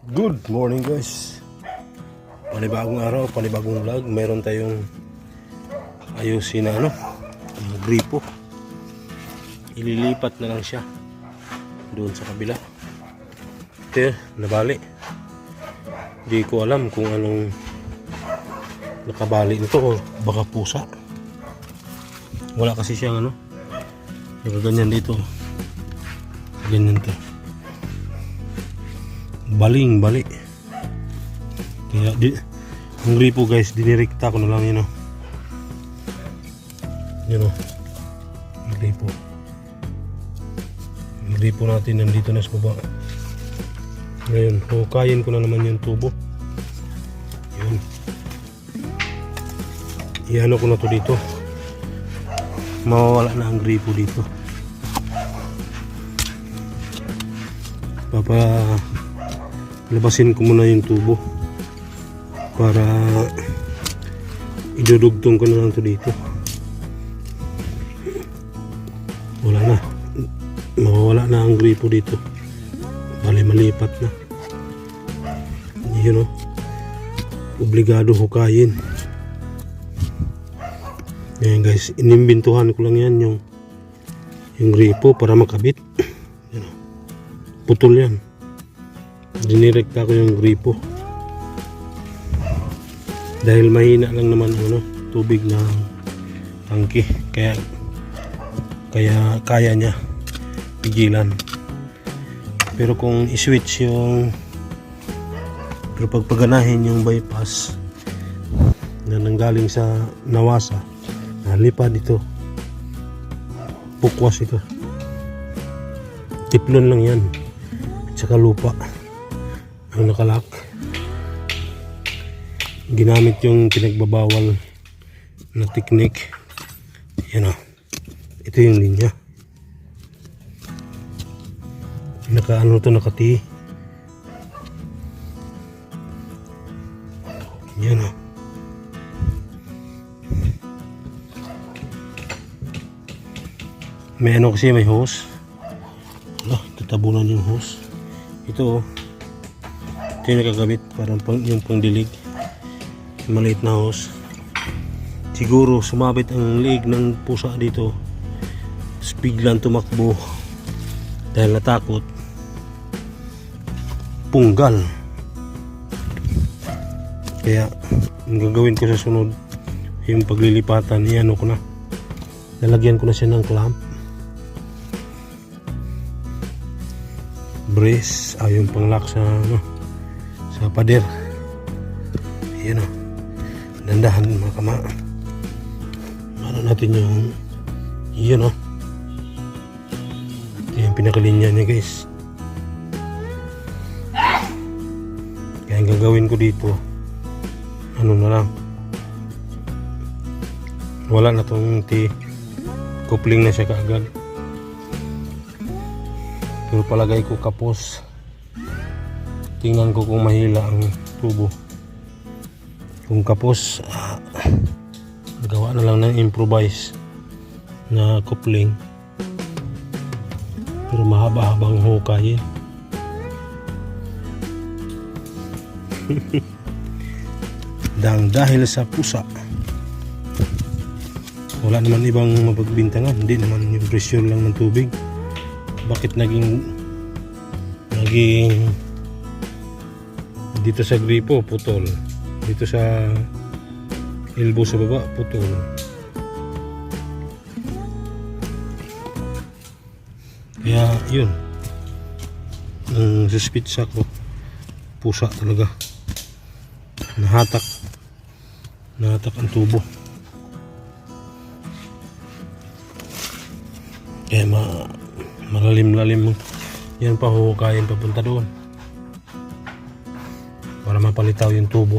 Good morning guys. Panibagong araw, panibagong vlog. Meron tayong ayusin na ano gripo. Ililipat na lang siya Doon sa kabila. Ito nabali. Di ko alam kung anong Nakabali nito o baka pusa. Wala kasi siyang ano Nakaganyan dito. Ganyan to baling bali kaya di ang gripo guys. Dinirekta ko na lang yun o yun o ang gripo ang gripo natin. Nandito na sa baba. Ngayon hukayin ko na naman yung tubo. Yun. Iano ko na to dito. Mawawala na ang gripo dito. Papa labasin ko muna yung tubo para idudugtong ko na lang to dito. Wala na. Mawawala na ang gripo dito. Bali malipat na. Yun o obligado hukayin. Yan guys inimbintuhan ko lang yan yung yung gripo para makabit. Yan o putol yan dinirekta ko yung gripo. Dahil mahina lang naman ano, tubig ng tangke. Kaya kaya kaya niya pigilan. Pero kung i-switch yung pero pag paganahin yung bypass na nanggaling sa nawasa nalipad ito. Bukwas ito. Tiplon lang yan. At saka lupa ang nakalak. Ginamit yung pinagbabawal na technique. Yan o. Ito yung linya. Naka ano to nakati yan o. May ano kasi may hose. Ah, tatabunan yung hose. Ito oh ito yung nakagamit parang pang, yung pangdilig. Yung maliit na hose. Siguro sumabit ang liig ng pusa dito. Tapos biglang tumakbo. Dahil natakot. Punggal. Kaya ang gagawin ko sa sunod yung paglilipatan iyan ko na. Lalagyan ko na siya ng clamp. Brace. Ay yung panglock sa ano sa pader. Yun o. Dandahan mga kama. Ano natin yung yun o. Ito yung pinakalinya niya guys. Kaya ang gagawin ko dito ano na lang. Wala na tong ti coupling na siya kaagad. Pero palagay ko kapos tingnan ko kung mahila ang tubo. Kung kapos ah, gawa na lang ng improvise na coupling pero mahaba-habang hukay eh. dang dahil sa pusa wala naman ibang mapagbintangan. Hindi naman yung pressure lang ng tubig. Bakit naging naging dito sa gripo putol. Dito sa elbow sa baba putol. Kaya yun. Ang suspitsa ko pusa talaga. Nahatak. Nahatak ang tubo. Kaya ma malalim-lalim. Yan pa huhukayin papunta doon para mapalitaw yung tubo.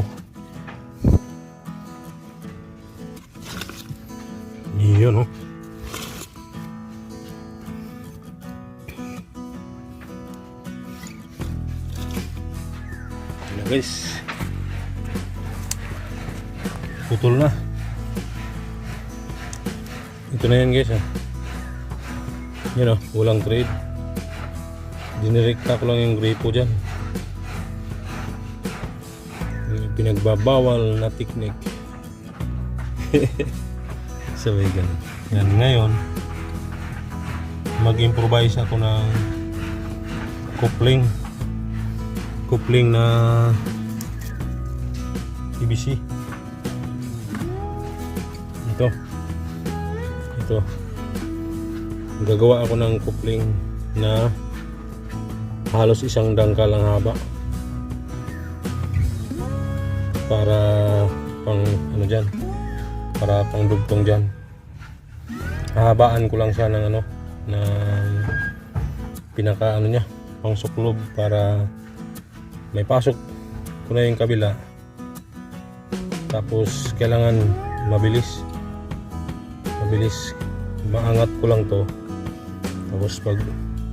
Yun oh. Yun guys. Putol na. Ito na yan guys ah. Yun o, walang trade. Dinirekta ko lang yung gripo dyan. Pinagbabawal na teknik. Sabay ganun. Yan, ngayon, mag-improvise ako ng coupling. Coupling na PVC. Ito. Ito. Gagawa ako ng coupling na halos isang dangkal ang haba para pang ano dyan para pang dugtong dyan. Hahabaan ko lang siya ng ano ng pinaka ano niya pang suklob para may pasok ko na yung kabila. Tapos kailangan mabilis. Mabilis. Maangat ko lang to. Tapos pag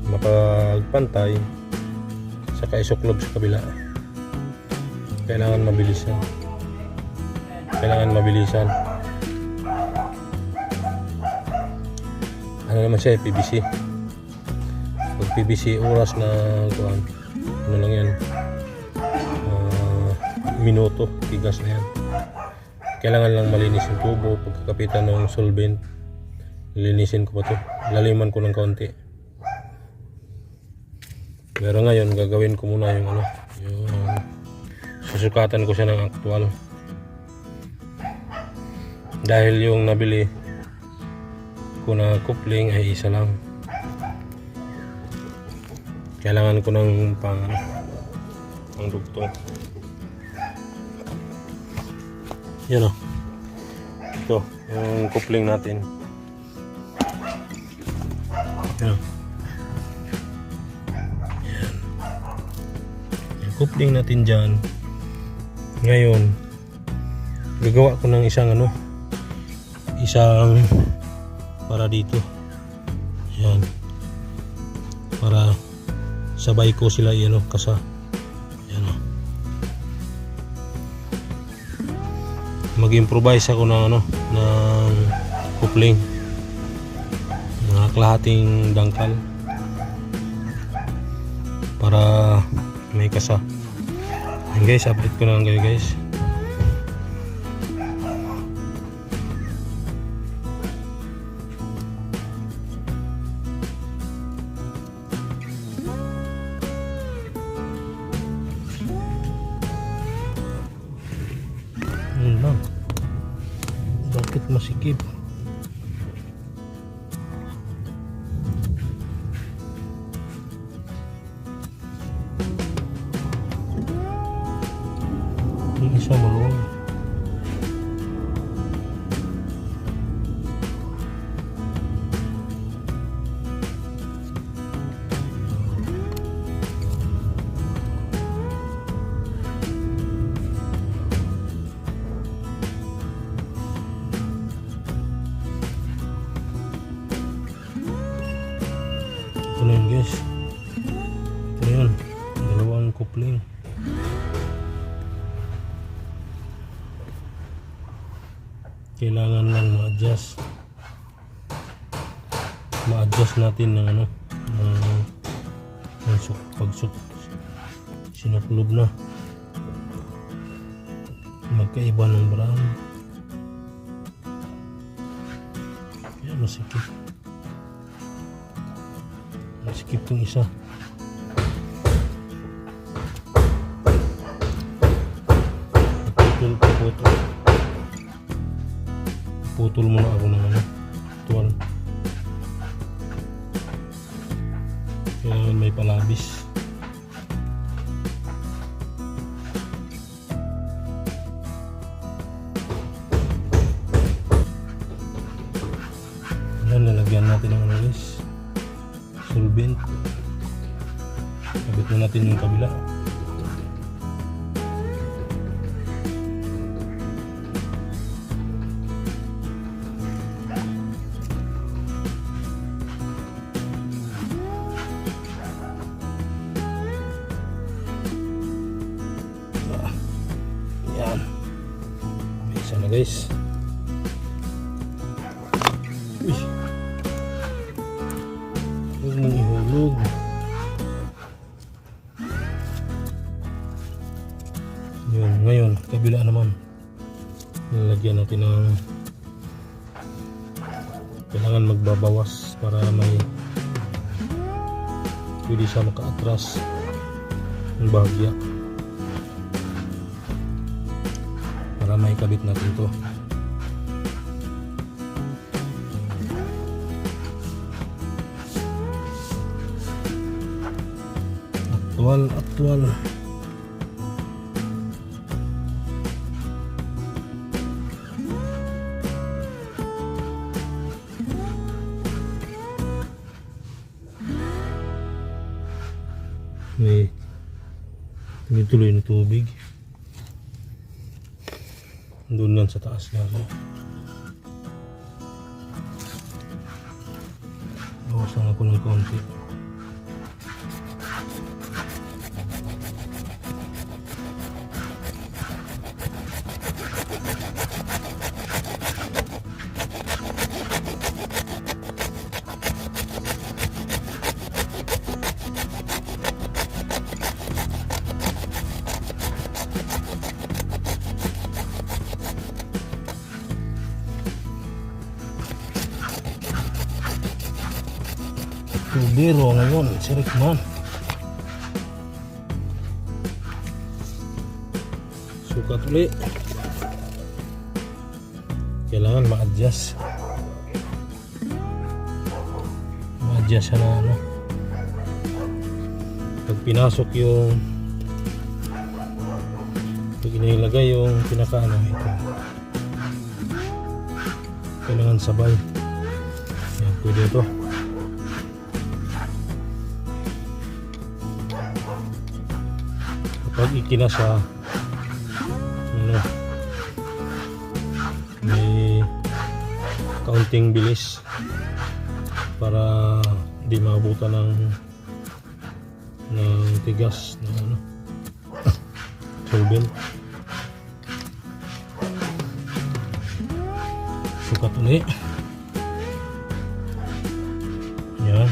mapagpantay saka isuklob sa kabila kailangan mabilisan kailangan mabilisan ano naman siya eh, PVC pag PVC oras na kuan ano lang yan. Ah, minuto tigas na yan. Kailangan lang malinis yung tubo pagkakapitan ng solvent. Linisin ko pa to. Laliman ko ng kaunti pero ngayon gagawin ko muna yung ano yung susukatan ko siya ng actual. Dahil yung nabili ko na coupling ay isa lang. Kailangan ko ng pang pang dugtong. Yan o. Ito yung coupling natin. Yan o. Yung coupling natin dyan ngayon gagawa ko ng isang ano isang para dito. Yan. Para sabay ko sila ano kasa. Yan o mag-improvise ako ng ano ng coupling mga kalahating dangkal. Para may kasa Yan guys, update ko na lang kayo guys. Yun lang. Bakit masikip? Kailangan lang ma-adjust. Ma-adjust natin ng ano ng, ng suk, pagsuk sinuklob na. Magkaiba ng brand. Kaya masikip. Masikip tong isa putol muna ako ng ano tuwal. Kailangan may palabis. Yan lalagyan natin ng analis solvent. Kabit na natin yung kabila guys. Uy. Huwag mong ihulog. Yun, ngayon, kabila naman. Lalagyan natin ng kailangan magbabawas para may pwede siya makaatras ng bahagya may kabit natin to aktual aktual may tuloy na tubig doon yan sa taas gaso bawasan ako ng konti Tubiro ngayon, si Rickman. Sukat uli. Kailangan ma-adjust. Ma-adjust siya na ano. Pag pinasok yung pag inilagay yung pinaka ano ito. Kailangan sabay. Yan, pwede ito. Kapag ikina sa ano? May kaunting bilis para di maabutan ng ng tigas na ano solvent sukat ulit. Yan.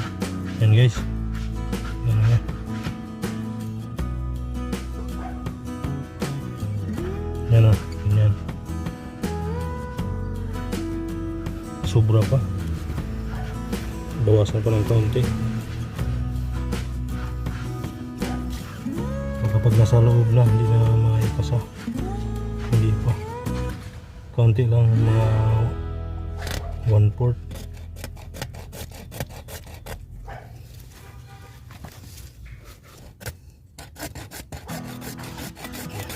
Yan guys Bawasan pa ng kaunti. O kapag nasa loob na, hindi na maipasa. Hindi pa. Kaunti lang, mga one fourth.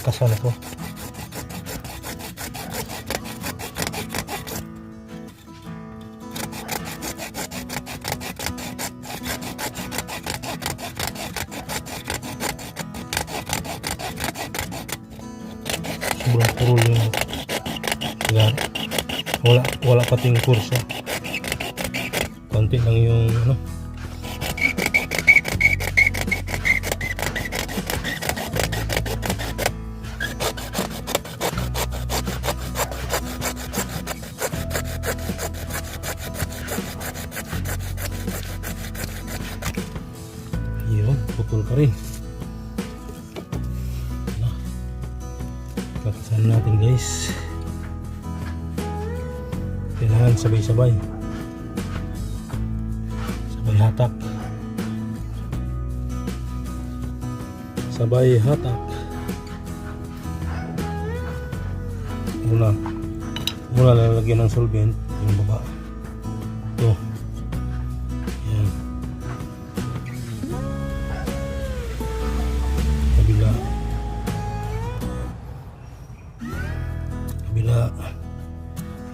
Kasal ko. Sobrang purol yung yan wala wala pating kursa konti lang yung ano Kakasal natin guys. Kailangan sabay-sabay. Sabay hatak. Sabay hatak. Mula. Mula lalagyan ng solvent.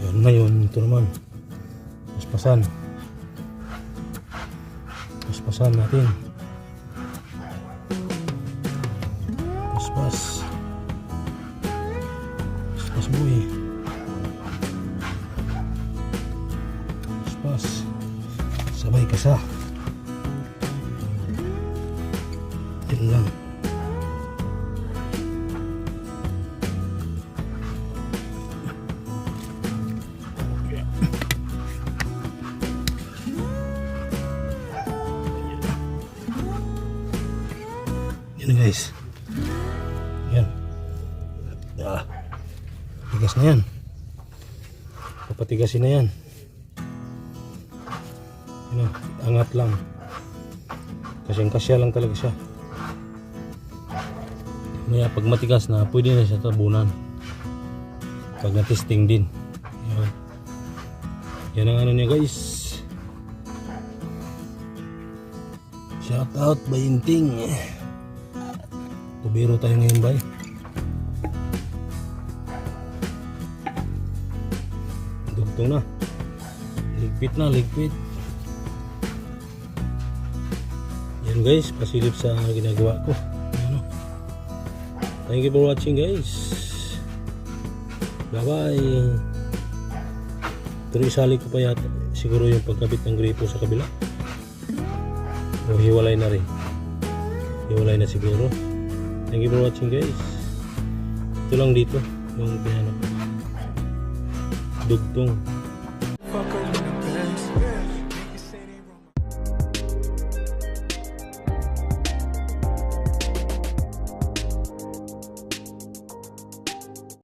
Yun ngayon ito naman. Paspasan. Paspasan natin. Paspas Yan guys. Yan. Ah, tigas na yan. Papatigasin na yan. Ano, angat lang. Kasyang kasya lang talaga siya. Maya pag matigas na, pwede na siya tabunan. Pag na-testing din. Yan. Yan ang ano niya guys. Shout out Bayinting. Tubiro tayo ngayon bay. Dugtong na. Ligpit na, ligpit. Yan guys, pasilip sa ginagawa ko. Ano. Thank you for watching guys. Bye bye. Pero isali ko pa yata siguro yung pagkabit ng gripo sa kabila. O hiwalay na rin. Hiwalay na siguro. Thank you for watching guys. Ito lang dito yung piano. Dugtong.